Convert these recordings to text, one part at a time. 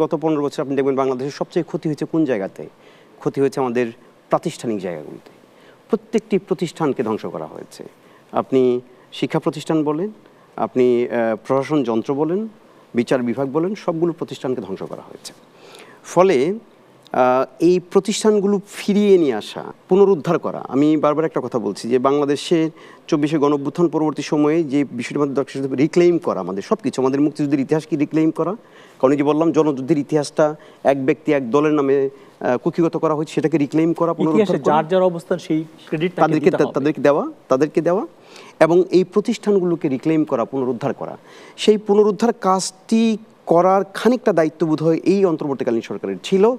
গত পনেরো বছর আপনি দেখবেন বাংলাদেশের সবচেয়ে ক্ষতি হয়েছে কোন জায়গাতে? ক্ষতি হয়েছে আমাদের প্রাতিষ্ঠানিক জায়গাগুলোতে। প্রত্যেকটি প্রতিষ্ঠানকে ধ্বংস করা হয়েছে। আপনি শিক্ষা প্রতিষ্ঠান বলেন, আপনি প্রশাসন যন্ত্র বলেন, বিচার বিভাগ বলেন, সবগুলো প্রতিষ্ঠানকে ধ্বংস করা হয়েছে। ফলে এই প্রতিষ্ঠানগুলো ফিরিয়ে নিয়ে আসা পুনরুদ্ধার করা। আমি বারবার একটা কথা বলছি যে বাংলাদেশের চব্বিশে গণঅভ্যুত্থান পরবর্তী সময়ে যে বিষয়টি আমাদের দরকার সেটা রিক্লেইম করা আমাদের সব কিছু আমাদের মুক্তিযুদ্ধের ইতিহাসকে রিক্লেইম করা? কারণ যে বললাম জনযুদ্ধের ইতিহাসটা এক ব্যক্তি এক দলের নামে আহ, কুক্ষিগত করা হয়েছে সেটাকে রিক্লেইম করা পুনরুদ্ধার যার যার অবস্থান সেই ক্রেডিট তাদেরকে তাদেরকে দেওয়া তাদেরকে দেওয়া এবং এই প্রতিষ্ঠানগুলোকে রিক্লেইম করা পুনরুদ্ধার করা। সেই পুনরুদ্ধার কাজটি করার খানিকটা দায়িত্ববোধ হয় এই অন্তর্বর্তীকালীন সরকারের ছিল।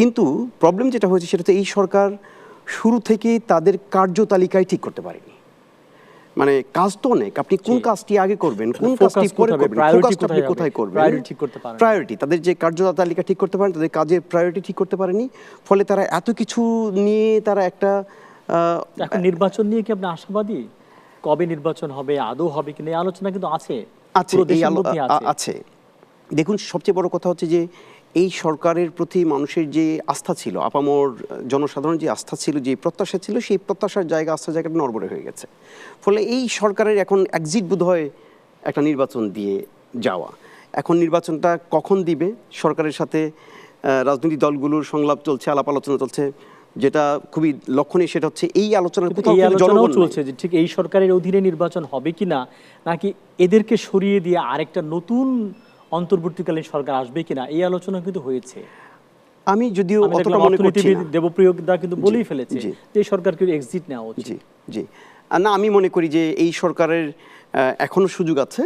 কিন্তু প্রবলেম যেটা হয়েছে সেটা হচ্ছে এই সরকার শুরু থেকেই তাদের কার্যতালিকায় ঠিক করতে পারেনি। মানে কাজ তো অনেক আপনি কোন কাজটি আগে করবেন কোন কাজটি পরে করবেন আপনি কোথায় করবেন? Priority ঠিক করতে পারেন। না। প্রায়োরিটি তাদের যে কার্যতালিকা ঠিক করতে পারেন তাদের কাজের প্রায়োরিটি ঠিক করতে পারেনি ফলে তারা এত কিছু নিয়ে তারা একটা নির্বাচন নিয়ে কি আপনি আশাবাদী? কবে নির্বাচন হবে আদৌ হবে কিনা এই আলোচনা কিন্তু আছে। আছে। দেখুন সবচেয়ে বড় কথা হচ্ছে যে এই সরকারের প্রতি মানুষের যে আস্থা ছিল আপামর জনসাধারণ যে আস্থা ছিল যে প্রত্যাশা ছিল সেই প্রত্যাশার জায়গা আস্থার জায়গাটা নড়বড়ে হয়ে গেছে। ফলে এই সরকারের এখন একজিট বোধ হয় একটা নির্বাচন দিয়ে যাওয়া। এখন নির্বাচনটা কখন দিবে? সরকারের সাথে রাজনৈতিক দলগুলোর সংলাপ চলছে আলাপ আলোচনা চলছে যেটা খুবই লক্ষণীয় সেটা হচ্ছে এই আলোচনার এই আলোচনাও চলছে যে ঠিক এই সরকারের অধীনে নির্বাচন হবে কিনা নাকি এদেরকে সরিয়ে দিয়ে আরেকটা নতুন অন্তর্বর্তীকালীন সরকার আসবে কিনা? এই আলোচনা কিন্তু হয়েছে। আমি যদিও অতটা মনে করছি দেবপ্রিয়দা দেবপ্রিয় দা কিন্তু বলেই ফেলেছে যে সরকার কিন্তু এক্সিট নেওয়া উচিত। জি জি। না আমি মনে করি যে এই সরকারের এখনও সুযোগ আছে।